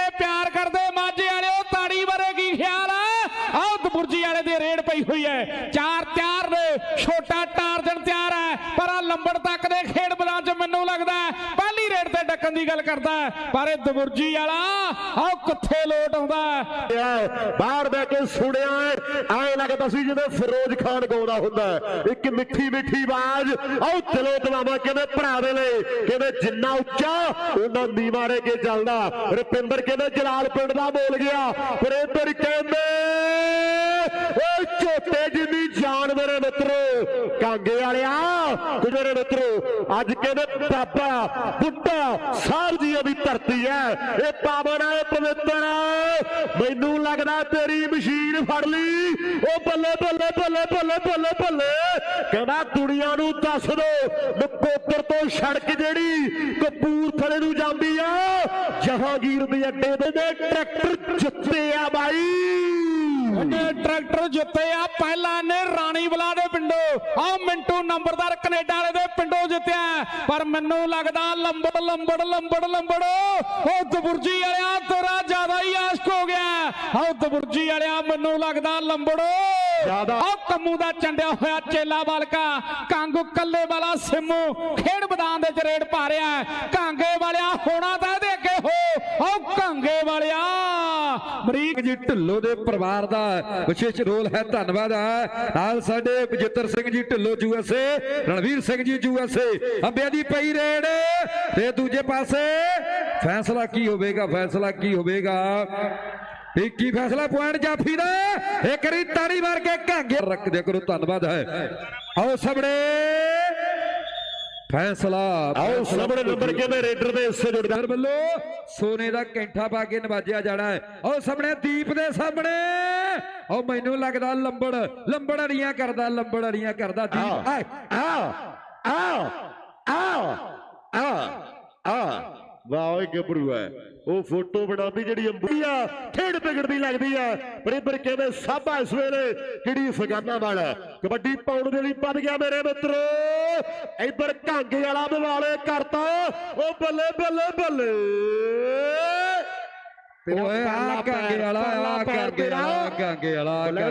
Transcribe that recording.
ਜਿਹੜੇ ਪਿਆਰ ਕਰਦੇ, ਮਾਝੇ ਵਾਲੇ ਉਹ ਤਾੜੀ ਬਾਰੇ ਕੀ ਖਿਆਲ ਆ? ਆਹ ਦਬੁਰਜੀ ਵਾਲੇ ਦੇ ਰੇਡ ਪਈ ਹੋਈ ਹੈ। ਚਾਰ ਤਿਆਰ ਨੇ, ਛੋਟਾ ਟਾਰਜਨ ਤਿਆਰ ਹੈ, ਪਰ ਆ ਲੰਬੜ ਤੱਕ ਦੇ ਖੇਡ ਮੈਦਾਨ 'ਚ ਮੈਨੂੰ ਲੱਗਦਾ ਹੈ ਪਹਿਲੀ ਤੇ ਡੱਕਣ ਦੀ ਗੱਲ ਕਰਦਾ ਪਰ ਇਹ ਦਬੁਰਜੀ ਵਾਲਾ, ਆਹ ਕਿੱਥੇ ਲੋਟ ਆਉਂਦਾ ਬਾਹਰ ਬੈ ਕੇ ਸੁਣਿਆ ਐ ਲੱਗਦਾ ਸੀ ਜਿਵੇਂ ਫਿਰੋਜ਼ ਖਾਨ ਗਾਉਂਦਾ ਹੁੰਦਾ ਇੱਕ ਮਿੱਠੀ ਮਿੱਠੀ ਆਵਾਜ਼ ਆਉ ਦਿਲੋਂ ਦਵਾਵਾ ਕਹਿੰਦੇ ਭਰਾ ਦੇ ਲਈ, ਕਹਿੰਦੇ ਜਿੰਨਾ ਉੱਚਾ, ਉਹਨਾਂ ਨੀਵਾਂ ਰੇ ਕੇ ਚੱਲਦਾ। ਰੁਪਿੰਦਰ ਕਹਿੰਦੇ ਜਲਾਲ ਪਿੰਡ ਦਾ ਬੋਲ ਗਿਆ ਪਰ ਇੱਧਰ ਕਹਿੰਦੇ, ਓਏ ਝੋਟੇ ਜਿੰਨੀ ਜਾਨ ਮੇਰੇ ਮਿੱਤਰੋ, ਕਾਂਗੇ ਵਾਲਿਆ ਕੁਝ ਮੇਰੇ ਮਿੱਤਰੋ, ਅੱਜ ਕਹਿੰਦੇ ਬਾਬਾ, ਬੁੱਢਾ ਸਾਹਿਬ ਜੀ ਦੀ ਧਰਤੀ ਹੈ। ਇਹ ਪਾਵਨ ਹੈ ਪਵਿੱਤਰ ਹੈ। ਮੈਨੂੰ ਲੱਗਦਾ ਤੇਰੀ ਮਸ਼ੀਨ ਫੜ ਲਈ। ਉਹ ਬੱਲੇ ਬੱਲੇ ਬੱਲੇ ਬੱਲੇ ਬੱਲੇ ਬੱਲੇ। ਕਹਿੰਦਾ, ਦੁਨੀਆ ਨੂੰ ਦੱਸ ਦੋ, ਨਕੋਦਰ ਤੋਂ ਸੜਕ ਜਿਹੜੀ ਕਪੂਰਥਲੇ ਨੂੰ ਜਾਂਦੀ ਆ। ਜਹਾਂਗੀਰ ਦੇ ਅੱਡੇ ਦੇ ਟਰੈਕਟਰ ਜਿੱਤੇ ਆ ਬਾਈ। ਉਹਨੇ ਟਰੈਕਟਰ ਜਿੱਤੇ ਆ ਪਹਿਲਾਂ ਨੇ ਰਾਣੀ ਬਲਾ ਦੇ ਪਿੰਡੋਂ। ਆ ਮਿੰਟੂ ਨੰਬਰਦਾਰ ਕੈਨੇਡਾ ਵਾਲੇ ਦੇ ਪਿੰਡੋਂ ਜਿੱਤਿਆ ਪਰ ਮੈਨੂੰ ਲੱਗਦਾ ਲੰਬੜ ਲੰਬੜ ਲੰਬੜ ਲੰਬੜ। ਉਹ ਦਬੁਰਜੀ ਵਾਲਿਆ ਤੇਰਾ ਜ਼ਿਆਦਾ ਹੀ ਆਸ਼ਕ ਹੋ ਗਿਆ ਆਹ ਦਬੁਰਜੀ ਵਾਲਿਆ ਮੈਨੂੰ ਲੱਗਦਾ ਲੰਬੜੋ। ਜ਼ਿਆਦਾ। ਆਹ ਕੰਮੂ ਦਾ ਚੰਡਿਆ ਹੋਇਆ ਚੇਲਾ ਬਾਲਕਾ। ਕਾਂਗੂ ਕੱਲੇ ਵਾਲਾ ਸਿੰਮੂ ਖੇਡ ਮੈਦਾਨ ਦੇ ਚ ਰੇਡ ਪਾ ਰਿਹਾ ਹੈ। ਕਾਂਗੇ ਵਾਲਿਆ ਹੋਣਾ ਤਾਂ ਇਹਦੇ ਅੱਗੇ ਹੋ ਆਹ ਕਾਂਗੇ ਵਾਲਿਆ ਬਰੀਕ ਜੀ ਢਿੱਲੋਂ ਦੇ ਪਰਿਵਾਰ ਦਾ ਵਿਸ਼ੇਸ਼ ਰੋਲ ਹੈ, ਧੰਨਵਾਦ ਹੈ ਨਾਲ ਸਾਡੇ ਬਜਿੱਤਰ ਸਿੰਘ ਜੀ ਢਿੱਲੋਂ ਯੂਐਸਏ ਰਣਵੀਰ ਸਿੰਘ ਜੀ ਯੂਐਸਏ ਅੰਬਿਆਂ ਦੀ ਪਈ ਰੇਡ ਤੇ ਦੂਜੇ ਪਾਸੇ ਫੈਸਲਾ ਕੀ ਹੋਵੇਗਾ, ਫੈਸਲਾ ਕੀ ਹੋਵੇਗਾ? ਕੀ ਫੈਸਲਾ, ਪੁਆਇੰਟ ਜਾਫੀ ਦਾ। ਇੱਕ ਰੀ ਤਾੜੀ ਮਾਰ ਕੇ ਘਾਂਗੇ। ਰੱਖ ਦਿਆ ਕਰੋ, ਧੰਨਵਾਦ ਹੈ। ਆਓ ਸਾਹਮਣੇ। ਫੈਸਲਾ ਆਓ ਸਾਹਮਣੇ ਨੰਬਰ ਕਹਿੰਦੇ? ਰੇਡਰ ਦੇ ਹਿੱਸੇ ਜੁੜ ਦਰ ਵੱਲੋਂ ਸੋਨੇ ਦਾ ਕੈਂਠਾ ਪਾ ਕੇ ਨਵਾਜਿਆ ਜਾਣਾ ਹੈ। ਉਹ ਸਾਹਮਣੇ ਦੀਪ ਦੇ ਸਾਹਮਣੇ। ਉਹ ਮੈਨੂੰ ਲੱਗਦਾ ਲੰਬੜ ਲੰਬੜ ਅੜੀਆਂ ਕਰਦਾ ਲੰਬੜ ਅੜੀਆਂ ਕਰਦਾ। ਦੀਪ ਆ ਆ ਆ ਆ ਵਾਹ ਓਏ ਗੱਭਰੂ ਹੈ ਉਹ ਫੋਟੋ ਬਣਾਉਂਦੀ ਜਿਹੜੀ ਅੰਬੀ ਆ ਖੇਡ ਵਿਗੜਦੀ ਲੱਗਦੀ ਆ। ਪਰ ਇੱਧਰ ਕਹਿੰਦੇ ਸਾਬਾ ਇਸ ਵੇਲੇ ਕਿਹੜੀ ਅਫਗਾਨਾ ਵਾਲਾ ਕਬੱਡੀ ਪਾਉਣ ਦੇ ਲਈ ਵੱਧ ਗਿਆ ਮੇਰੇ ਮਿੱਤਰੋ। ਇੱਧਰ ਕਾਂਗੇ ਵਾਲਾ ਬਵਾਲੇ ਕਰਤਾ। ਉਹ ਬੱਲੇ ਬੱਲੇ ਬੱਲੇ। ਓਏ ਆ ਕਾਂਗੇ ਵਾਲਾ ਆ ਤੇਰਾ। ਵਾਲਾ ਕਾਂਗੇ ਵਾਲਾ।